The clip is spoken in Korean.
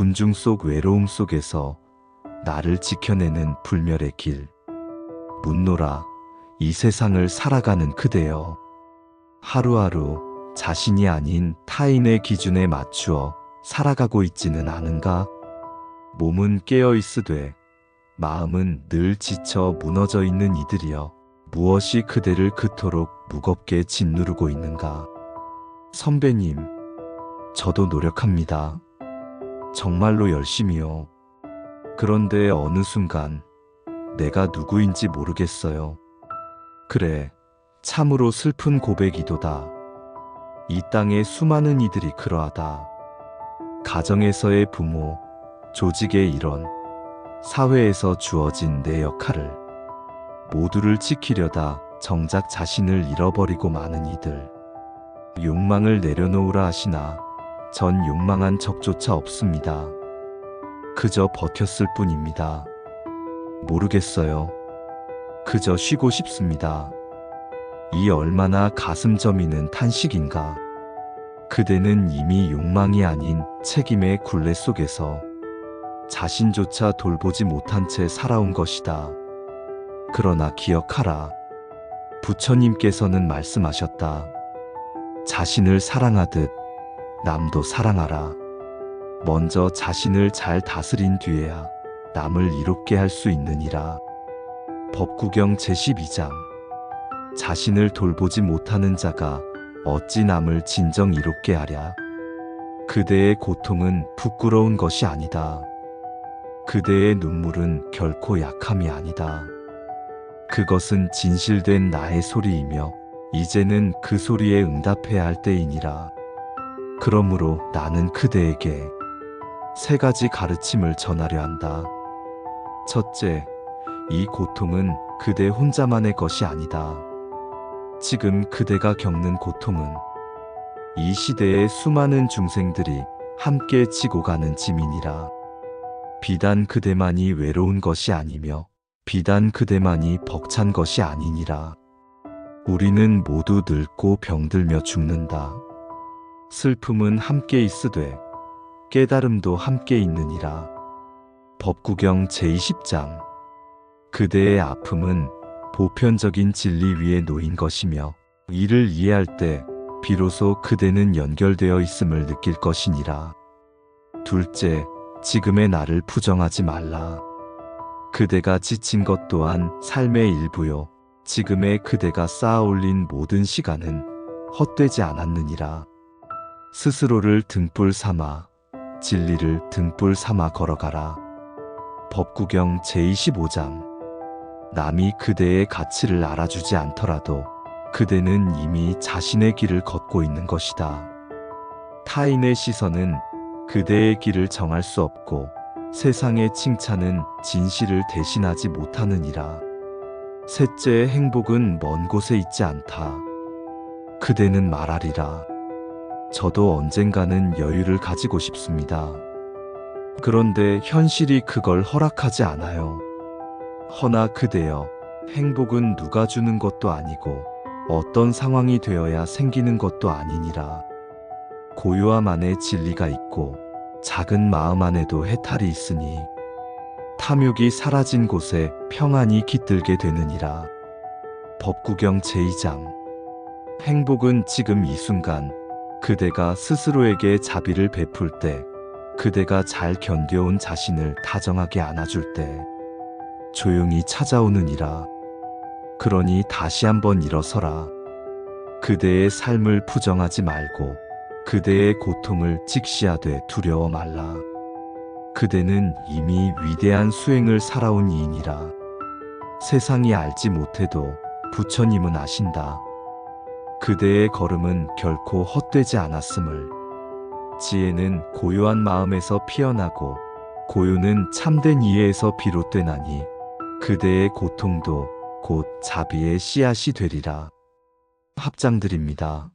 군중 속 외로움 속에서 나를 지켜내는 불멸의 길. 묻노라, 이 세상을 살아가는 그대여. 하루하루 자신이 아닌 타인의 기준에 맞추어 살아가고 있지는 않은가? 몸은 깨어 있으되 마음은 늘 지쳐 무너져 있는 이들이여 무엇이 그대를 그토록 무겁게 짓누르고 있는가? 선배님, 저도 노력합니다. 정말로 열심히요. 그런데 어느 순간 내가 누구인지 모르겠어요. 그래, 참으로 슬픈 고백이도다. 이 땅의 수많은 이들이 그러하다. 가정에서의 부모, 조직의 일원, 사회에서 주어진 내 역할을 모두를 지키려다 정작 자신을 잃어버리고 마는 이들. 욕망을 내려놓으라 하시나 전 욕망한 적조차 없습니다. 그저 버텼을 뿐입니다. 모르겠어요. 그저 쉬고 싶습니다. 이 얼마나 가슴 저미는 탄식인가. 그대는 이미 욕망이 아닌 책임의 굴레 속에서 자신조차 돌보지 못한 채 살아온 것이다. 그러나 기억하라. 부처님께서는 말씀하셨다. 자신을 사랑하듯 남도 사랑하라. 먼저 자신을 잘 다스린 뒤에야 남을 이롭게 할 수 있느니라. 법구경 제12장. 자신을 돌보지 못하는 자가 어찌 남을 진정 이롭게 하랴. 그대의 고통은 부끄러운 것이 아니다. 그대의 눈물은 결코 약함이 아니다. 그것은 진실된 나의 소리이며 이제는 그 소리에 응답해야 할 때이니라. 그러므로 나는 그대에게 세 가지 가르침을 전하려 한다. 첫째, 이 고통은 그대 혼자만의 것이 아니다. 지금 그대가 겪는 고통은 이 시대의 수많은 중생들이 함께 지고 가는 짐이니라. 비단 그대만이 외로운 것이 아니며 비단 그대만이 벅찬 것이 아니니라. 우리는 모두 늙고 병들며 죽는다. 슬픔은 함께 있으되 깨달음도 함께 있느니라. 법구경 제20장 그대의 아픔은 보편적인 진리 위에 놓인 것이며 이를 이해할 때 비로소 그대는 연결되어 있음을 느낄 것이니라. 둘째, 지금의 나를 부정하지 말라. 그대가 지친 것 또한 삶의 일부요. 지금의 그대가 쌓아 올린 모든 시간은 헛되지 않았느니라. 스스로를 등불 삼아 진리를 등불 삼아 걸어가라. 법구경 제25장 남이 그대의 가치를 알아주지 않더라도 그대는 이미 자신의 길을 걷고 있는 것이다. 타인의 시선은 그대의 길을 정할 수 없고 세상의 칭찬은 진실을 대신하지 못하느니라. 셋째의 행복은 먼 곳에 있지 않다. 그대는 말하리라. 저도 언젠가는 여유를 가지고 싶습니다. 그런데 현실이 그걸 허락하지 않아요. 허나 그대여, 행복은 누가 주는 것도 아니고 어떤 상황이 되어야 생기는 것도 아니니라. 고요함 안에 진리가 있고 작은 마음 안에도 해탈이 있으니 탐욕이 사라진 곳에 평안이 깃들게 되느니라. 법구경 제2장 행복은 지금 이 순간 그대가 스스로에게 자비를 베풀 때 그대가 잘 견뎌온 자신을 다정하게 안아줄 때 조용히 찾아오느니라. 그러니 다시 한번 일어서라. 그대의 삶을 부정하지 말고 그대의 고통을 직시하되 두려워 말라. 그대는 이미 위대한 수행을 살아온 이인이라. 세상이 알지 못해도 부처님은 아신다. 그대의 걸음은 결코 헛되지 않았음을. 지혜는 고요한 마음에서 피어나고 고요는 참된 이해에서 비롯되나니 그대의 고통도 곧 자비의 씨앗이 되리라. 합장드립니다.